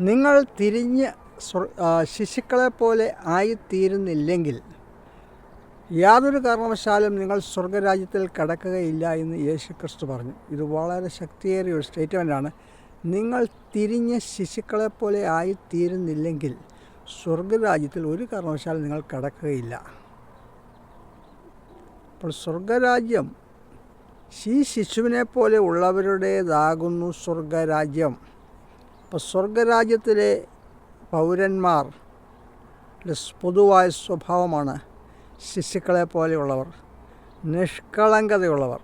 നിങ്ങൾ തിരിഞ്ഞ് സ്വ- ശിശുക്കളെ പോലെ ആയിത്തീരുന്നില്ലെങ്കിൽ യാതൊരു കാരണവശാലും നിങ്ങൾ സ്വർഗരാജ്യത്തിൽ കടക്കുകയില്ല എന്ന് യേശു ക്രിസ്തു പറഞ്ഞു. ഇത് വളരെ ശക്തിയേറിയ ഒരു സ്റ്റേറ്റ്മെന്റാണ് നിങ്ങൾ തിരിഞ്ഞ് ശിശുക്കളെ പോലെ ആയിത്തീരുന്നില്ലെങ്കിൽ സ്വർഗരാജ്യത്തിൽ ഒരു കാരണവശാലും നിങ്ങൾ കടക്കുകയില്ല. അപ്പോൾ സ്വർഗരാജ്യം ഈ ശിശുവിനെ പോലെ ഉള്ളവരുടേതാകുന്നു സ്വർഗരാജ്യം. അപ്പോൾ സ്വർഗരാജ്യത്തിലെ പൗരന്മാർ പൊതുവായ സ്വഭാവമാണ് ശിശുക്കളെ പോലെയുള്ളവർ നിഷ്കളങ്കതയുള്ളവർ.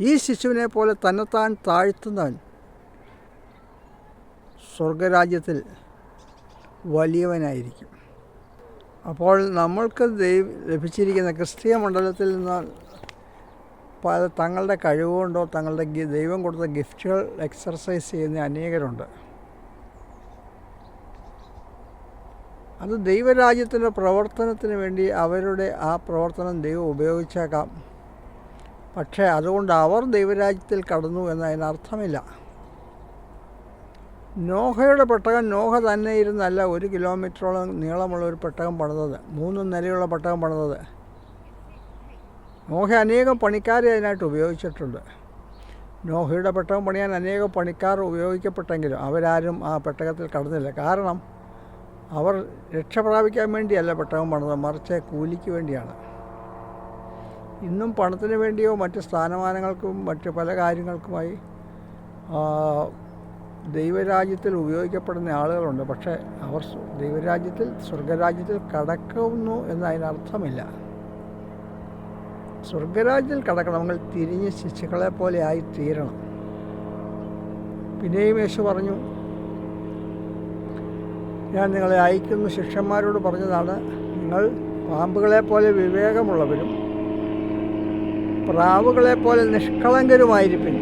ഈ ശിശുവിനെ പോലെ തന്നെത്താൻ താഴ്ത്തുന്നവൻ സ്വർഗരാജ്യത്തിൽ വലിയവനായിരിക്കും. അപ്പോൾ നമ്മൾക്ക് ദൈവം ലഭിച്ചിരിക്കുന്ന ക്രിസ്തീയ മണ്ഡലത്തിൽ നിന്ന് പല തങ്ങളുടെ കഴിവുകൊണ്ടോ തങ്ങളുടെ ദൈവം കൊടുത്ത ഗിഫ്റ്റുകൾ എക്സർസൈസ് ചെയ്യുന്ന അനേകരുണ്ട്. അത് ദൈവരാജ്യത്തിന്റെ പ്രവർത്തനത്തിന് വേണ്ടി അവരുടെ ആ പ്രവർത്തനം ദൈവം ഉപയോഗിച്ചേക്കാം. പക്ഷേ അതുകൊണ്ട് അവർ ദൈവരാജ്യത്തിൽ കടന്നു എന്നതിനർത്ഥമില്ല നോഹയുടെ പെട്ടകം നോഹ തന്നെ ഇരുന്നല്ല ഒരു കിലോമീറ്ററോളം നീളമുള്ള ഒരു പെട്ടകം പണിതത്. മൂന്ന് നിലയുള്ള പെട്ടകം പണിതത്. നോഹ അനേകം പണിക്കാരെ അതിനായിട്ട് ഉപയോഗിച്ചിട്ടുണ്ട്. നോഹയുടെ പെട്ടകം പണിയാൻ അനേകം പണിക്കാർ ഉപയോഗിക്കപ്പെട്ടെങ്കിലും അവരാരും ആ പെട്ടകത്തിൽ കടന്നില്ല. കാരണം അവർ രക്ഷ പ്രാപിക്കാൻ വേണ്ടിയല്ല പെട്ടകം പണിത് മറിച്ച് കൂലിക്ക് വേണ്ടിയാണ്. ഇന്നും പണത്തിന് വേണ്ടിയോ മറ്റ് സ്ഥാനമാനങ്ങൾക്കും മറ്റ് പല കാര്യങ്ങൾക്കുമായി ദൈവരാജ്യത്തിൽ ഉപയോഗിക്കപ്പെടുന്ന ആളുകളുണ്ട്. പക്ഷേ അവർ ദൈവരാജ്യത്തിൽ സ്വർഗരാജ്യത്തിൽ കടക്കുന്നു എന്നതിനർത്ഥമില്ല. സ്വർഗരാജ്യത്തിൽ കടക്കണം. നമ്മൾ തിരിഞ്ഞ് ശിശുക്കളെ പോലെ ആയി തീരണം. പിന്നെയും യേശു പറഞ്ഞു ഞാൻ നിങ്ങളെ അയക്കുന്ന ശിഷ്യന്മാരോട് പറഞ്ഞതാണ് നിങ്ങൾ പാമ്പുകളെ പോലെ വിവേകമുള്ളവരും പ്രാവുകളെ പോലെ നിഷ്കളങ്കരുമായിരിക്കും.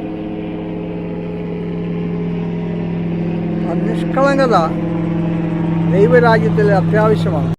നിഷ്കളങ്കത ദൈവരാജ്യത്തിൽ അത്യാവശ്യമാണ്.